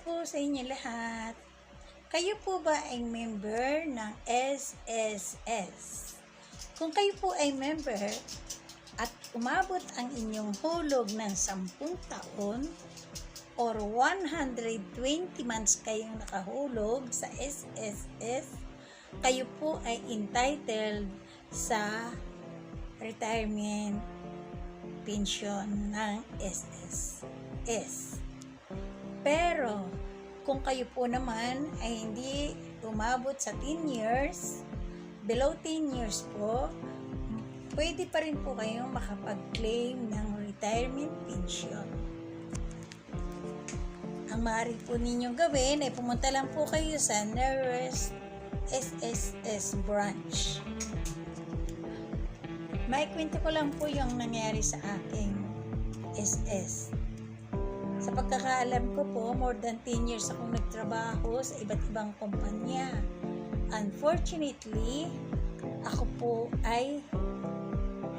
po sa inyo lahat. Kayo po ba ay member ng SSS? Kung kayo po ay member at umabot ang inyong hulog ng 10 taon or 120 months kayong nakahulog sa SSS, kayo po ay entitled sa retirement pension ng SSS. Pero, kung kayo po naman ay hindi umabot sa 10 years, below 10 years po, pwede pa rin po kayong makapag-claim ng retirement pension. Ang maaari po ninyong gawin ay pumunta lang po kayo sa nearest SSS branch. Maikwento ko lang po yung nangyari sa aking SS. Sa pagkakaalam ko po, more than 10 years akong nagtrabaho sa iba't ibang kumpanya. Unfortunately, ako po ay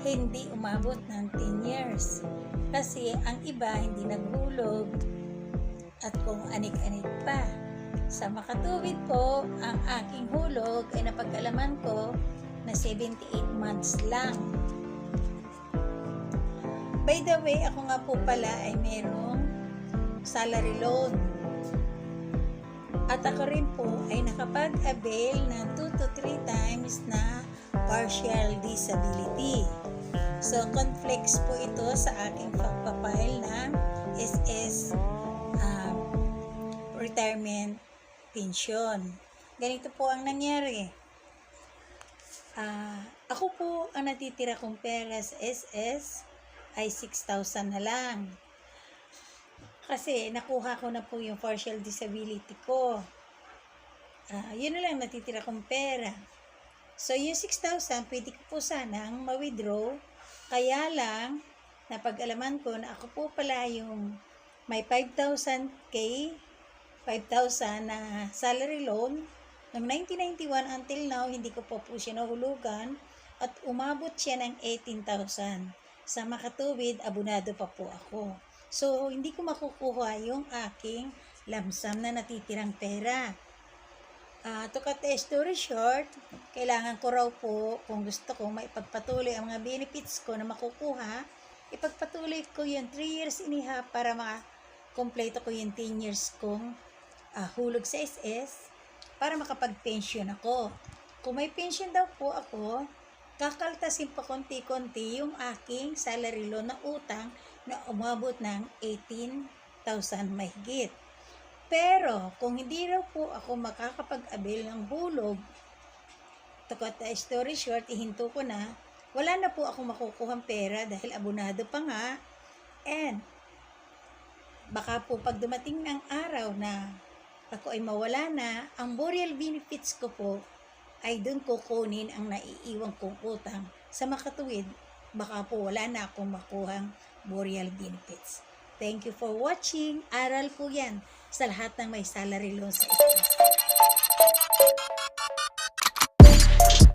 hindi umabot ng 10 years. Kasi ang iba hindi naghulog at kung anik-anik pa. Sa makatuwid po, ang aking hulog ay napag-alaman ko na 78 months lang. By the way, ako nga po pala ay merong salary loan. At ako rin po ay nakapag-avail ng 2 to 3 times na partial disability. So, conflicts po ito sa aking pagpapile ng SS um, retirement pension. Ganito po ang nangyari. Ah, ako po ang natitira kong pera sa SS ay 6,000 na lang. Kasi nakuha ko na po yung partial disability ko. Ah, yun na lang natitira kong pera. So, yung 6,000, pwede ko po sanang ma-withdraw. Kaya lang, napag-alaman ko na ako po pala yung may 5,000k, 5,000 na salary loan. Noong 1991 until now, hindi ko po po siya nahulugan at umabot siya ng 18,000. Sa makatuwid, abunado pa po ako. So, hindi ko makukuha yung aking lamsam na natitirang pera. Ah, to cut the story short, kailangan ko raw po, kung gusto ko maipagpatuloy ang mga benefits ko na makukuha, ipagpatuloy ko yung 3 years iniha para makakompleto ko yung 10 years kong ah, hulog sa SS para makapag-pension ako. Kung may pension daw po ako, kakaltasin pa konti-konti yung aking salary loan na utang na umabot ng 18,000 mahigit. Pero, kung hindi raw po ako makakapag-avail ng to cut the story short, ihinto ko na, wala na po ako makukuhang pera dahil abonado pa nga. And, baka po pag dumating ng araw na ako ay mawala na, ang burial benefits ko po ay doon kukunin ang naiiwang kong utang. Sa makatuwid, baka po wala na akong makuhang burial benefits. Thank you for watching. Aral po yan sa lahat ng may salary loan sa ito.